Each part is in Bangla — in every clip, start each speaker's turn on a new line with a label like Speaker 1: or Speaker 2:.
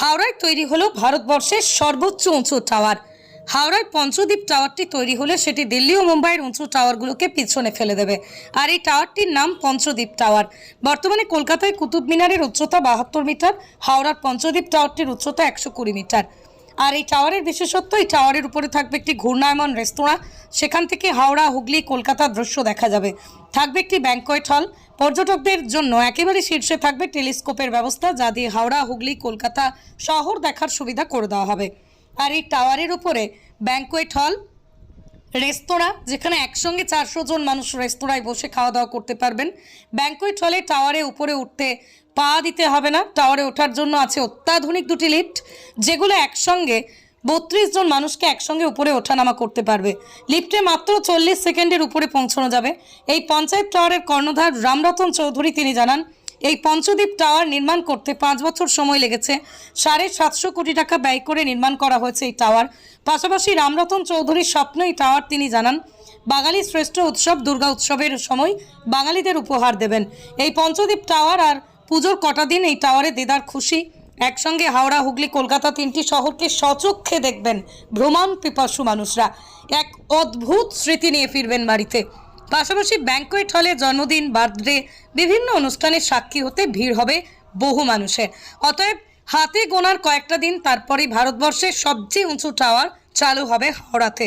Speaker 1: হাওড়ায় তৈরি হলো ভারতবর্ষের সর্বোচ্চ উঁচু টাওয়ার। হাওড়ায় পঞ্চদ্বীপ টাওয়ারটি তৈরি হলে সেটি দিল্লি ও মুম্বাইয়ের উঁচু টাওয়ারগুলোকে পিছনে ফেলে দেবে। আর এই টাওয়ারটির নাম পঞ্চদ্বীপ টাওয়ার। বর্তমানে কলকাতায় কুতুব মিনারের উচ্চতা বাহাত্তর মিটার, হাওড়ার পঞ্চদ্বীপ টাওয়ারটির উচ্চতা একশো কুড়ি মিটার। আর এই টাওয়ারের বিশেষত্ব, এই টাওয়ারের উপরে থাকবে একটি ঘূর্ণায়মান রেস্তোরাঁ। সেখান থেকে হাওড়া, হুগলি, কলকাতার দৃশ্য দেখা যাবে। থাকবে একটি ব্যাংকোয়েট হল। পর্যটকদের জন্য একেবারে শীর্ষে থাকবে টেলিস্কোপের ব্যবস্থা, যা দিয়ে হাওড়া, হুগলি, কলকাতা শহর দেখার সুবিধা করে দেওয়া হবে। আর এই টাওয়ারের উপরে ব্যাংকোয়েট হল, রেস্তোরাঁ, যেখানে একসঙ্গে চারশো জন মানুষ রেস্তোরাঁয় বসে খাওয়া দাওয়া করতে পারবেন। ব্যাংকোয়েট হলে টাওয়ারে উপরে উঠতে পা দিতে হবে না, টাওয়ারে ওঠার জন্য আছে অত্যাধুনিক দুটি লিফট যেগুলো একসঙ্গে বত্রিশ জন মানুষকে একসঙ্গে উপরে ওঠানামা করতে পারবে। লিফটে মাত্র চল্লিশ সেকেন্ডের উপরে পৌঁছানো যাবে। এই পঞ্চায়েত টাওয়ারের কর্ণধার রামরতন চৌধুরী তিনি জানান, এই পঞ্চদ্বীপ টাওয়ার নির্মাণ করতে পাঁচ বছর সময় লেগেছে। সাড়ে সাতশো কোটি টাকা ব্যয় করে নির্মাণ করা হয়েছে এই টাওয়ার। পাশাপাশি রামরতন চৌধুরীর স্বপ্ন এই টাওয়ার, তিনি জানান, বাঙালি শ্রেষ্ঠ উৎসব দুর্গা উৎসবের সময় বাঙালিদের উপহার দেবেন। এই পঞ্চদ্বীপ টাওয়ার আর পুজোর কটা দিন এই টাওয়ারে দেদার খুশি। একসঙ্গে হাওড়া, হুগলি, কলকাতা তিনটি শহরকে সচক্ষে দেখবেন ভ্রমণ পিপাসু মানুষরা। এক অদ্ভুত স্মৃতি নিয়ে ফিরবেন বাড়িতে। পাশাপাশি ব্যাংকোয়েট হলে জন্মদিন, বার্থডে, বিভিন্ন অনুষ্ঠানের সাক্ষী হতে ভিড় হবে বহু মানুষের। অতএব হাতে গোনার কয়েকটা দিন, তারপরেই ভারতবর্ষের সবচেয়ে উঁচু টাওয়ার চালু হবে হাওড়াতে।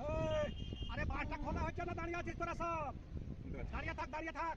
Speaker 2: এই, আরে বাসটা খোলা হচ্ছে না দাঁড়িয়ে আছিস তোরা সব দাঁড়িয়ে থাক দাঁড়িয়ে থাক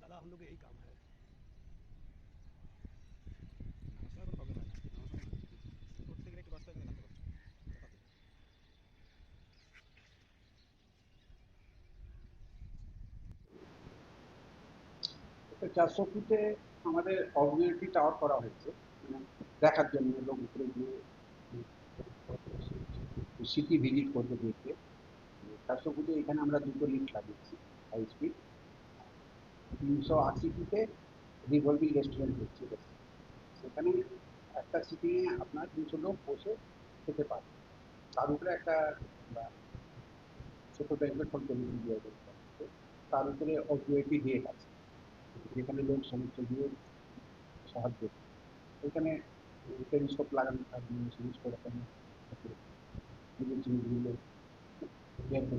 Speaker 2: दादा हम लोग का यही काम है
Speaker 3: এটা চারশো ফুটে আমাদের অবজেক্টিভ টাওয়ার করা হয়েছে মানে দেখার জন্য লোক উপরে গিয়ে সিটি ভিজিট করবে দেখতে চারশো ফুটে এখানে আমরা দুটো লিফট লাগিয়েছি হাই স্পিড তিনশো আশি ফুটে রিভলভিং রেস্টুরেন্ট হচ্ছে সেখানে একটা সিটিংয়ে আপনার তিনশো লোক বসে খেতে পারে তার উপরে একটা ছোট টাইপের ফোন টেলিভিশন দিয়ে তার উপরে অবজেক্টিভ ডেট আছে। যেখানে লোক সমস্ত দিয়ে সাহায্য এখানে টেলিস্কোপ লাগানো থাকবে সমস্ত রকম বিভিন্ন জিনিসগুলো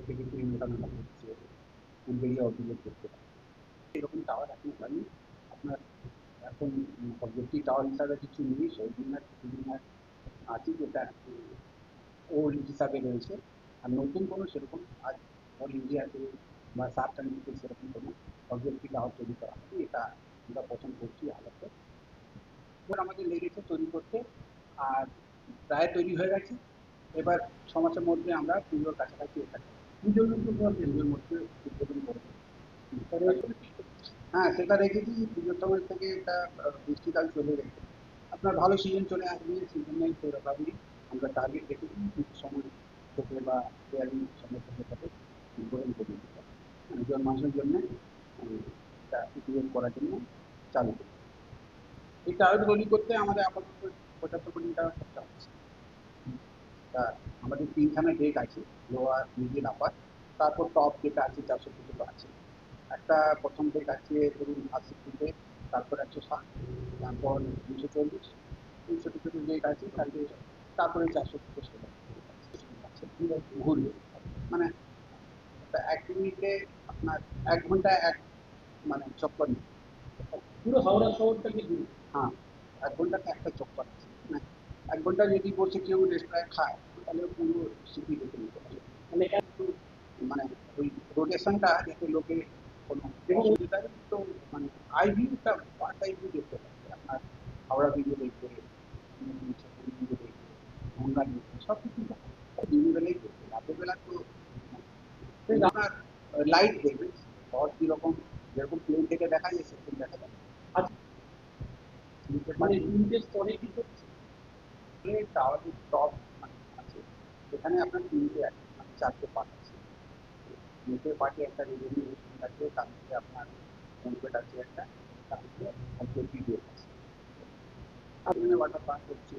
Speaker 3: থেকে তুলে মোটানো হচ্ছে ফুল বেরিয়ে অবজেক্ট করতে পারে এরকম টাওয়ার এখন হয়নি আপনার এখন অবজেক্টিভ টাওয়ার হিসাবে কিছু নেই সৌদিনার কিছুদিনার আছে যেটা ওল্ড হিসাবে রয়েছে আর নতুন কোনো সেরকম আজ অল ইন্ডিয়াতে বা সার্ক কান্ট্রিতে সেরকম কোনো অবজেক্টিভ টাওয়ার তৈরি করা হয়নি এটা আমরা পছন্দ করছি আলাদা এবার আমাদের লেগেছে তৈরি করতে আর প্রায় তৈরি হয়ে গেছে। এবার ছ মাসের মধ্যে আমরা পুজোর কাছাকাছি পুজোর কিন্তু পুজোর মধ্যে উদ্বোধন করব হ্যাঁ? সেটা রেখেছি পুজোর সময় থেকে এটা বৃষ্টিকাল চলে গেছে আপনার ভালো সিজন চলে আসবে সিজনে সেরকমই আমরা টার্গেট রেখেছি পুজোর সময় থেকে বা শেয়ারিং সঙ্গে সঙ্গে সাথে গ্রহণ করে দিতে পারে একজন মানুষের জন্য এটা উপযোগ করার জন্য চালু করি। এই টার্গেট তৈরি করতে আমাদের আপাতত পঁচাত্তর কোটি টাকা খরচা হচ্ছে। আমাদের তিনখানা ডেক আছে লোয়ার মিডিল আপার তারপর টপ যেটা আছে চারশো ফুটে তো আছে। একটা প্রথম ডেক আছে ধরুন আশি ফুটে তারপর একশো ষাট তারপর দুশো চল্লিশ এই ছোটো ছোটো ডেক আছে তারপরে তারপরে চারশো ফুটে ষোলো আছে। ঘুরবে। মানে এক মিনিটে আপনার এক ঘণ্টা এক মানে চক্কর
Speaker 4: পুরো হাওড়া শহরটাকে
Speaker 3: হ্যাঁ এক ঘন্টাতে একটা চক্কর আছে। মানে এক ঘণ্টা যদি বসে কেউ রেস্টুরেন্ট খায় তাহলে পুরো সিটি দেখে নিতে পারে
Speaker 4: মানে এক
Speaker 3: একটু মানে ওই রোটেশনটা যাতে লোকে কোনো অসুবিধা তো মানে আই ভিউটা পার্ট আই ভিউ দেখতে পাবে আপনার হাওড়া ভিডিও দেখবে ভিডিও দেখবে গঙ্গা দেখবে সব কিছু দিনের বেলায় দেখবে রাতের বেলা তো মানে আপনার লাইট দেখবে শহর কীরকম যেরকম প্লেন থেকে দেখা যায় সেরকম দেখা যাবে
Speaker 4: আচ্ছা। মানে তিনটে স্তরে কি করছে
Speaker 3: টাওয়ারের টপ আছে, সেখানে আপনার তিনটে মানে চারটে পার্ট আছে। নিচে পার্টে একটা রেভিনিউ আছে, তার মধ্যে আপনার কনভেট আছে একটা, তার মধ্যে ভিডিও আছে। এখানে ওয়াটার পার্ক হচ্ছে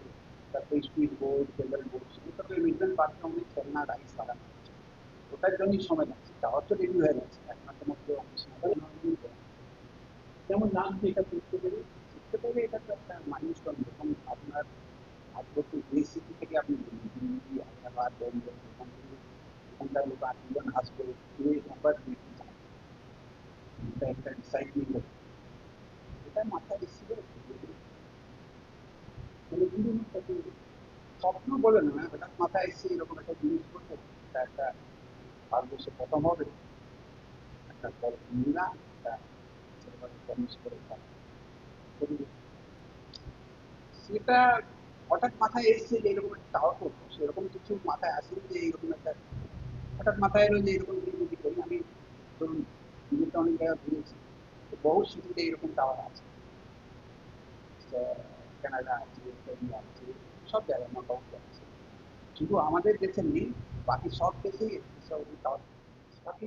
Speaker 3: তারপরে speed board cable board amusement পার্কে অনেক খেলনা রাইস লাগানো হচ্ছে। ওটার জন্যই সময় লাগছে টাওয়ার তো রেডি হয়ে গেছে এক মাসের মধ্যে।
Speaker 4: যেমন লাগছে এটা করতে পেরে
Speaker 3: শিখতে পারবে এটা তো একটা মাইলস্টোন যখন আপনার ভারতবর্ষের যে সিটি থেকে আপনি বলুন, দিল্লি হায়দ্রাবাদ বোম্বে এখান থেকে বিভিন্ন সাথে স্বপ্ন বলে না হঠাৎ মাথায় এসছে এরকম একটা জিনিস একটা প্রথম হবে একটা বড় একটা করে সেটা হঠাৎ মাথায় এসছে যে এরকম একটা সেরকম কিছু মাথায় আসেনি যে এইরকম একটা হঠাৎ মাথায় এলো যে এরকম যদি করি আমি ধরুন দিল্লিতে অনেক জায়গায় ঘুরেছি। বহু সিটিতে এরকম টাওয়ার আছে। কানাডা আছে ইন্ডিয়া আছে, সব জায়গায় মোটামুটি আছে। শুধু আমাদের দেশে নেই, বাকি সব দেশেই টাওয়ার
Speaker 4: বাকি